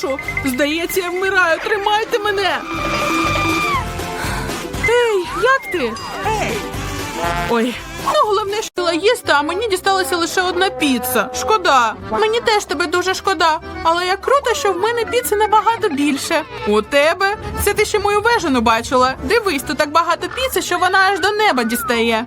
прошу. Здається, я вмираю. Тримайте мене. Ей, як ти? Ой. Ну, головне, що їсти, а мені дісталася лише одна піца. Шкода. Мені теж тебе дуже шкода. Але як круто, що в мене піци набагато більше. У тебе? Це ти ще мою вежину бачила. Дивись, тут так багато піци, що вона аж до неба дістає.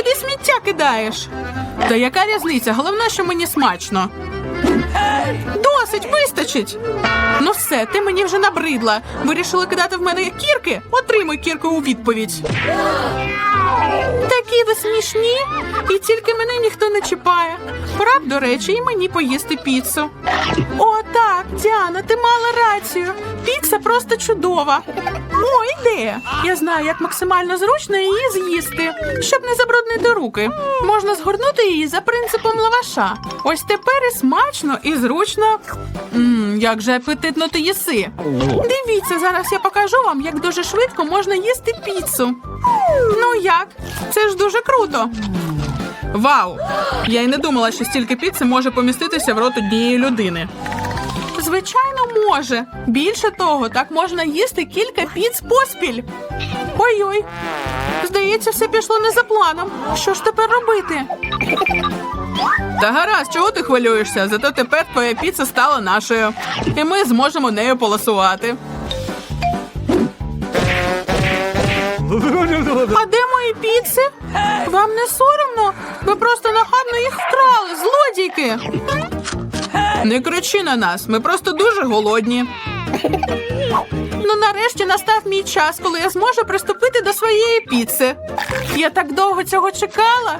сміття кидаєш. Та яка різниця? Головне, що мені смачно. Досить, вистачить. Ну все, ти мені вже набридла. Вирішила кидати в мене кірки? Отримуй кірку у відповідь. Такі ви смішні, і тільки мене ніхто не чіпає. Пора б, до речі, і мені поїсти піцу. О, так, Діана, ти мала рацію. Піца просто чудова. О, ідея. Я знаю, як максимально зручно її з'їсти, щоб не забруднити руки. Можна згорнути її за принципом лаваша. Ось тепер і смачно, і зручно. Мм, як же апетитно ти їси. Дивіться, зараз я покажу вам, як дуже швидко можна їсти піцу. Ну як? Це ж дуже круто. Вау! Я й не думала, що стільки піци може поміститися в рот однієї людини. Звичайно, може. Більше того, так можна їсти кілька піц поспіль. Ой-ой. Здається, все пішло не за планом. Що ж тепер робити? Та гаразд, чого ти хвилюєшся? Зато тепер твоя піца стала нашою. І ми зможемо нею полосувати. А де мої піци? Вам не соромно? Ви просто нахабно їх вкрали, злодійки. Не кричи на нас, ми просто дуже голодні. Ну, нарешті настав мій час, коли я зможу приступити до своєї піци. Я так довго цього чекала.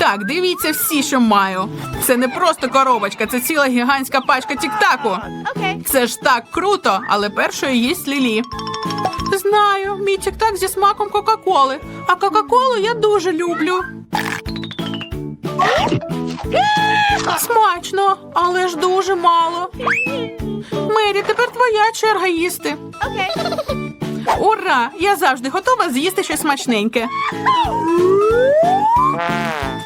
Так, дивіться всі, що маю. Це не просто коробочка, це ціла гігантська пачка тік-таку. Це ж так круто, але першою їсть Лілі. Знаю, мій тік-так зі смаком Кока-Коли. А Кока-Колу я дуже люблю. Смачно, але ж дуже мало. Мері, тепер твоя черга їсти. Ура! Я завжди готова з'їсти щось смачненьке.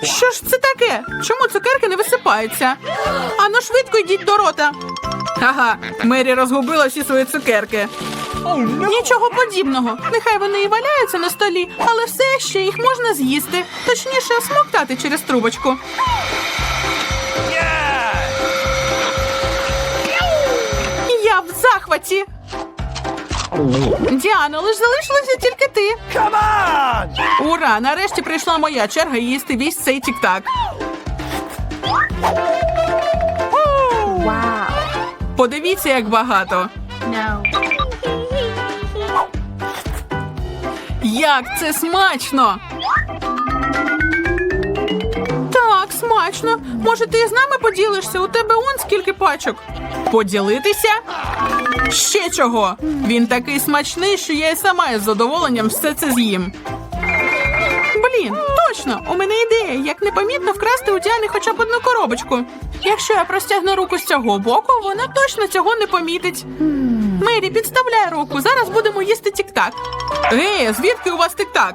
Що ж це таке? Чому цукерки не висипаються? Ану швидко йдіть до рота. Ага, Мері розгубила всі свої цукерки. Нічого подібного. Нехай вони і валяються на столі, але все ще їх можна з'їсти. Точніше, смоктати через трубочку. Я в захваті. Діано, лиш залишилася тільки ти. Ура! Нарешті прийшла моя черга їсти весь цей тік-так. Wow. Подивіться, як багато. No. Як це смачно! Так, смачно. Може, ти з нами поділишся? У тебе он скільки пачок. Поділитися? Ще чого? Він такий смачний, що я й сама із задоволенням все це з'їм. Блін, точно, у мене ідея, як непомітно вкрасти у Діани хоча б одну коробочку. Якщо я простягну руку з цього боку, вона точно цього не помітить. Мері, підставляй руку. Зараз будемо їсти тік-так. Ей, звідки у вас тік-так?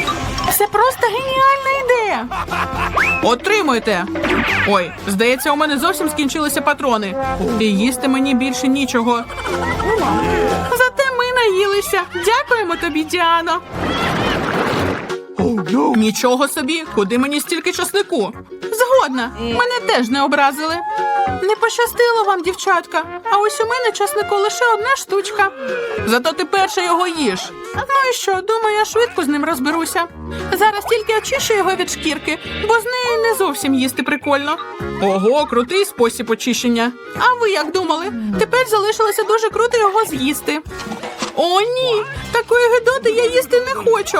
Це просто геніальна ідея. Отримуйте. Ой, здається, у мене зовсім скінчилися патрони. І їсти мені більше нічого. Зате ми наїлися. Дякуємо тобі, Діано. Нічого собі, куди мені стільки часнику? Згодна, мене теж не образили. Не пощастило вам, дівчатка. А ось у мене часнику лише одна штучка. Зато ти перша його їш. Ну і що, думаю, я швидко з ним розберуся. Зараз тільки очищу його від шкірки, бо з нею не зовсім їсти прикольно. Ого, крутий спосіб очищення. А ви як думали? Тепер залишилося дуже круто його з'їсти. О, ні! Такої гидоти я їсти не хочу.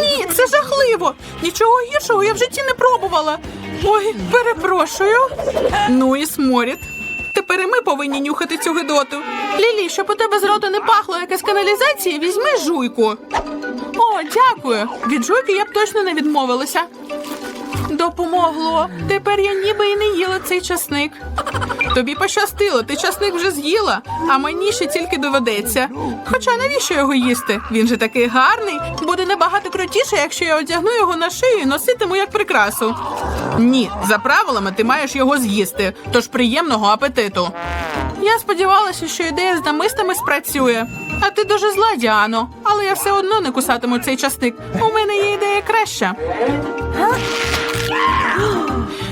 Ні, це жахливо. Нічого гіршого я в житті не пробувала. Ой, перепрошую. Ну і сморід. Тепер і ми повинні нюхати цю гидоту. Лілі, щоб у тебе з рота не пахло якась каналізація, візьми жуйку. О, дякую. Від жуйки я б точно не відмовилася. Допомогло. Тепер я ніби і не їла цей часник. Тобі пощастило, ти часник вже з'їла, а мені ще тільки доведеться. Хоча навіщо його їсти? Він же такий гарний. Буде набагато крутіше, якщо я одягну його на шию і носитиму як прикрасу. Ні, за правилами ти маєш його з'їсти, тож приємного апетиту. Я сподівалася, що ідея з намистами спрацює. А ти дуже зла, Діано. Але я все одно не кусатиму цей часник. У мене є ідея краща.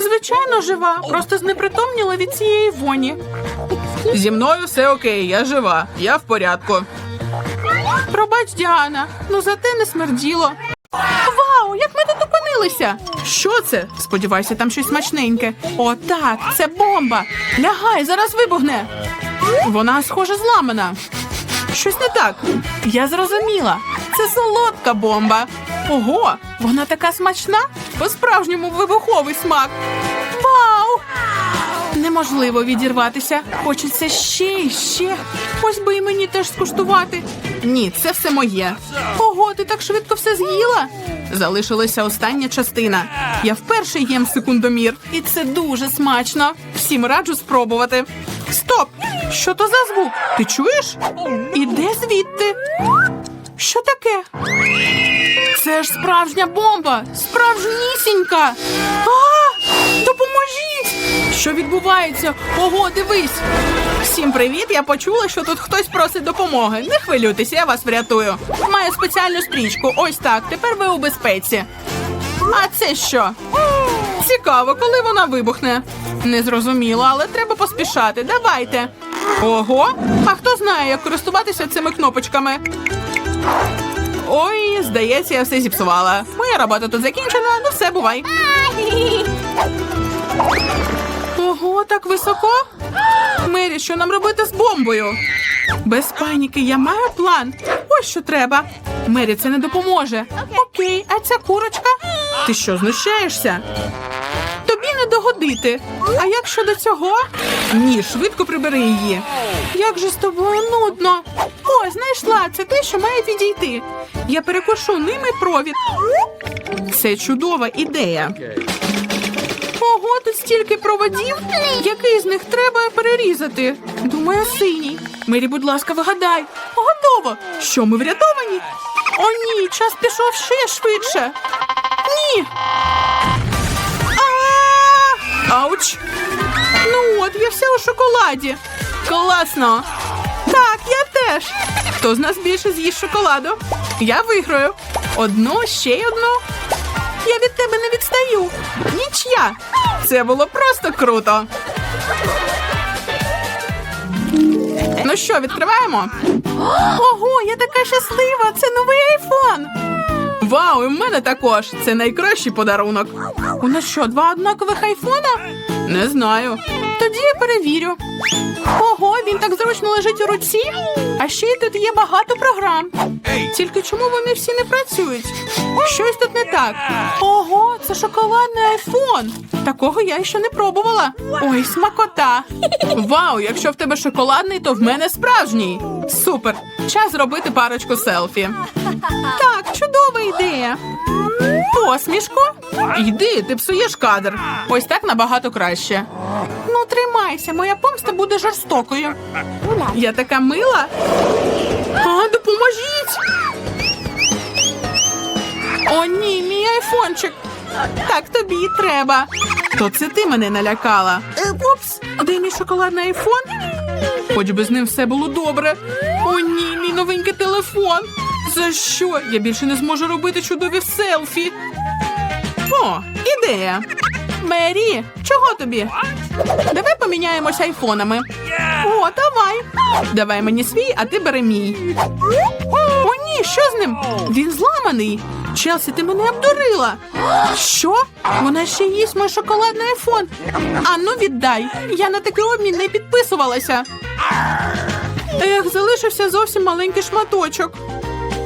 Звичайно, жива. Просто знепритомніла від цієї воні. Зі мною все окей, я жива. Я в порядку. Пробач, Діана, ну зате не смерділо. Вау, як ми тут опинилися! Що це? Сподіваюся, там щось смачненьке. О, так, це бомба. Лягай, зараз вибухне. Вона, схоже, зламана. Щось не так. Я зрозуміла. Це солодка бомба. Ого, вона така смачна. По-справжньому вибуховий смак. Вау! Неможливо відірватися. Хочеться ще і ще. Ось би і мені теж скуштувати. Ні, це все моє. Ого, ти так швидко все з'їла. Залишилася остання частина. Я вперше їм секундомір, і це дуже смачно. Всім раджу спробувати. Стоп! Що то за звук? Ти чуєш? Іде звідти. Що таке? Це ж справжня бомба! Справжнісінька! А! Допоможіть! Що відбувається? Ого, дивись! Всім привіт! Я почула, що тут хтось просить допомоги. Не хвилюйтесь, я вас врятую. Маю спеціальну стрічку. Ось так. Тепер ви у безпеці. А це що? Цікаво, коли вона вибухне. Не зрозуміло, але треба поспішати. Давайте. Ого, а хто знає, як користуватися цими кнопочками? Ой, здається, я все зіпсувала. Моя робота тут закінчена, ну все, бувай. Ого, так високо. Мері, що нам робити з бомбою? Без паніки, я маю план. Ось що треба. Мері, це не допоможе. Окей, а ця курочка? Ти що, знущаєшся? Догодити. А як щодо цього? Ні, швидко прибери її. Як же з тобою нудно. О, знайшла це те, що має підійти. Я перекушу ними провід. Це чудова ідея. Ого, тут стільки проводів. Який з них треба перерізати? Думаю, синій. Мері, будь ласка, вигадай. Готово. Що ми врятовані? О, ні, час пішов ще швидше. Ні. Ауч. Ну от, я вся у шоколаді. Класно. Так, я теж. Хто з нас більше з'їсть шоколаду? Я виграю. Одну, ще й одну. Я від тебе не відстаю. Нічия. Це було просто круто. Ну що, відкриваємо? Ого, я така щаслива! Це новий айфон. Вау, і в мене також. Це найкращий подарунок. У нас що, два однакових айфона? Не знаю. Тоді я перевірю. Ого, він так зручно лежить у руці. А ще й тут є багато програм. Тільки чому вони всі не працюють? Щось тут не так. Ого, це шоколадний айфон. Такого я ще не пробувала. Ой, смакота. Вау, якщо в тебе шоколадний, то в мене справжній. Супер. Час зробити парочку селфі. Так, чудова ідея. Посмішку? Йди, ти псуєш кадр. Ось так набагато краще. Ну, тримайся, моя помста буде жорстокою. Я така мила. А, допоможіть. О, ні, мій айфончик. Так тобі і треба. То це ти мене налякала. Упс, де мій шоколадний айфон? Хоч би з ним все було добре. О, ні, мій новенький телефон. За що? Я більше не зможу робити чудові селфі. О, ідея. Мері, чого тобі? Давай поміняємося айфонами. О, давай. Давай мені свій, а ти бери мій. О, ні, що з ним? Він зламаний. Челсі, ти мене обдурила. Що? Вона ще їсть мій шоколадний айфон. А ну віддай. Я на такий обмін не підписувалася. Ех, залишився зовсім маленький шматочок.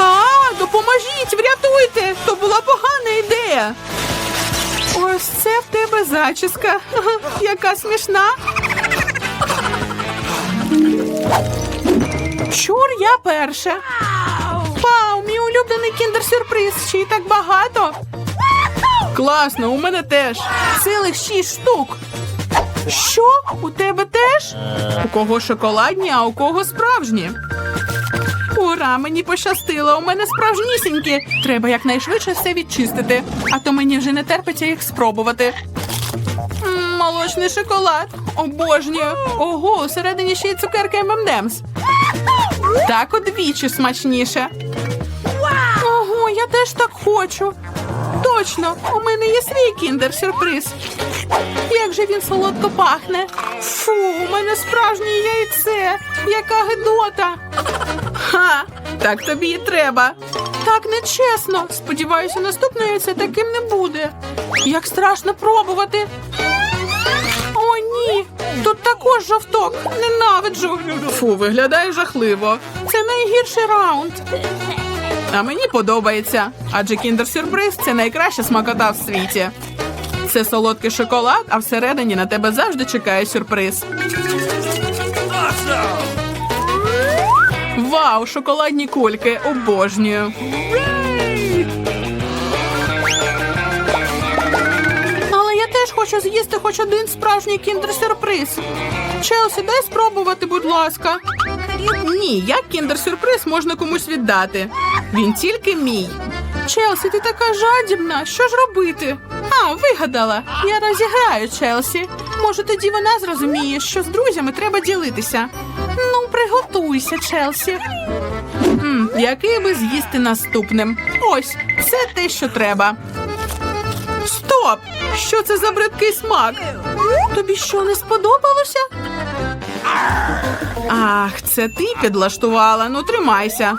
А, допоможіть, врятуйте! То була погана ідея. Ось це в тебе зачіска. Яка смішна. Чур, я перша. Вау, мій улюблений кіндер-сюрприз. Ще й так багато. Класно, у мене теж. Цілих шість штук. Що? У тебе теж? У кого шоколадні, а у кого справжні? Ура, мені пощастило. У мене справжнісінькі. Треба якнайшвидше все відчистити, а то мені вже не терпиться їх спробувати. Молочний шоколад. Обожнюю. Ого, усередині ще й цукерки ММДемс. Так удвічі смачніше. Ого, я теж так хочу. Точно, у мене є свій кіндер-сюрприз. Як же він солодко пахне. Фу, у мене справжнє яйце. Яка гидота. Ха, так тобі і треба. Так нечесно. Сподіваюся, наступне яйце таким не буде. Як страшно пробувати. О, ні, тут також жовток. Ненавиджу. Фу, виглядає жахливо. Це найгірший раунд. А мені подобається, адже кіндер-сюрприз це найкраща смакота в світі. Це солодкий шоколад, а всередині на тебе завжди чекає сюрприз. Вау, шоколадні кульки, обожнюю. Але я теж хочу з'їсти хоч один справжній кіндер-сюрприз. Челсі, дай спробувати, будь ласка. Ні, як кіндер-сюрприз можна комусь віддати. Він тільки мій. Челсі, ти така жадібна. Що ж робити? А, вигадала. Я розіграю Челсі. Може, тоді вона зрозуміє, що з друзями треба ділитися. Ну, приготуйся, Челсі. М, який би з'їсти наступним? Ось, це те, що треба. Стоп! Що це за бридкий смак? Тобі що не сподобалося? Ах, це ти підлаштувала. Ну, тримайся.